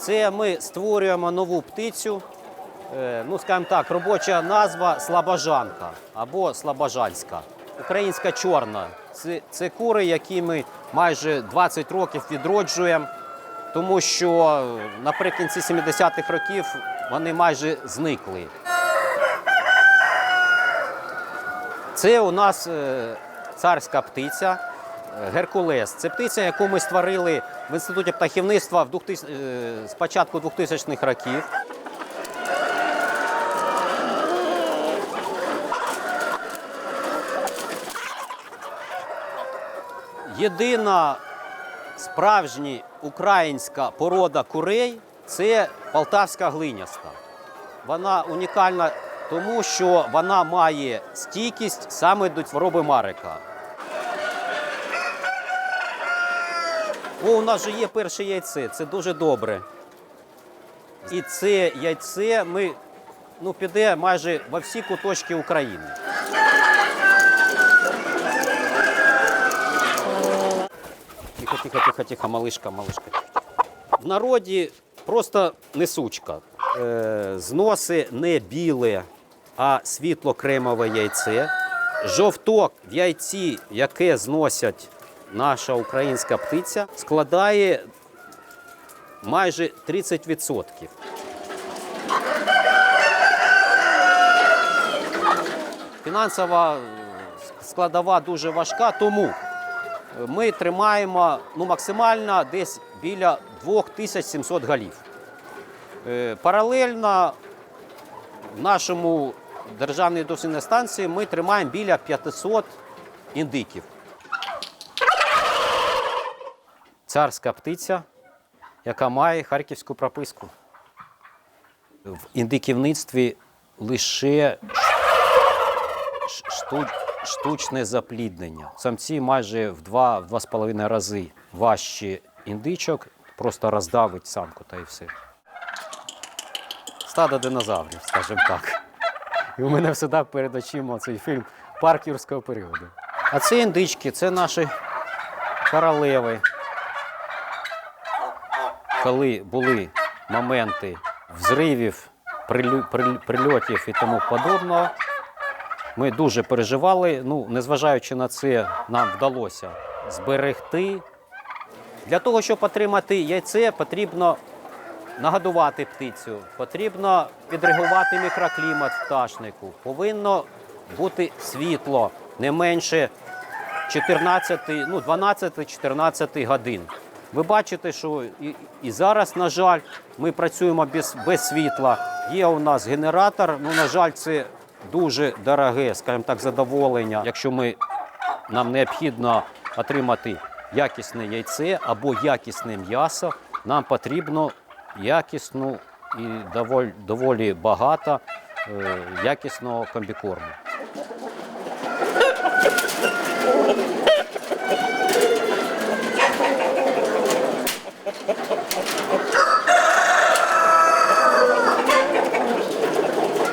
Це ми створюємо нову птицю. Е, Ну, скажімо так, робоча назва слабожанка або слабожанська. Українська чорна. Це, це кури, які ми майже 20 років відроджуємо, тому що е, наприкінці 70-х років вони майже зникли. Це у нас е, царська птиця Геркулес. Це птиця, яку ми створили в інституті птахівництва в 2000, е, з початку 2000-х років. Єдина справжня українська порода курей це полтавська глиняста. Вона унікальна тому, що вона має стійкість саме до хвороби Марика. О, у нас же є перше яйце, це дуже добре. І це яйце ми ну, піде майже во всі куточки України. Тихо, тихо, тихо, тихо, малишка, малишка. В народі просто несучка. Е, зноси не біле, а світло-кремове яйце. Жовток в яйці, яке зносять наша українська птиця, складає майже 30%. Фінансова е, складова дуже важка, тому ми тримаємо ну, максимально десь біля 2700 голів. Е, Паралельно в нашому державній дослідній станції ми тримаємо біля 500 індиків. Царська птиця, яка має харківську прописку. В індиківництві лише штучне запліднення. Самці майже в 2-2,5 рази важчі індичок, просто роздавить самку та і все. Стадо динозаврів, скажімо так. І у мене завжди перед очима цей фільм Парк юрського періоду. А це індички, це наші королеви. Коли були моменти взривів, прильотів і тому подобного, ми дуже переживали. Ну, незважаючи на це, нам вдалося зберегти. Для того, щоб отримати яйце, потрібно нагодувати птицю, потрібно підрегувати мікроклімат пташнику, повинно бути світло не менше 14, ну, 12-14 годин. Ви бачите, що і і зараз, на жаль, ми працюємо без без світла. Є у нас генератор. Ну, на жаль, це дуже дороге, скажімо так, задоволення. Якщо ми нам необхідно отримати якісне яйце або якісне м'ясо, нам потрібно якісну і доволі, доволі багато е, якісного комбікорму. あった!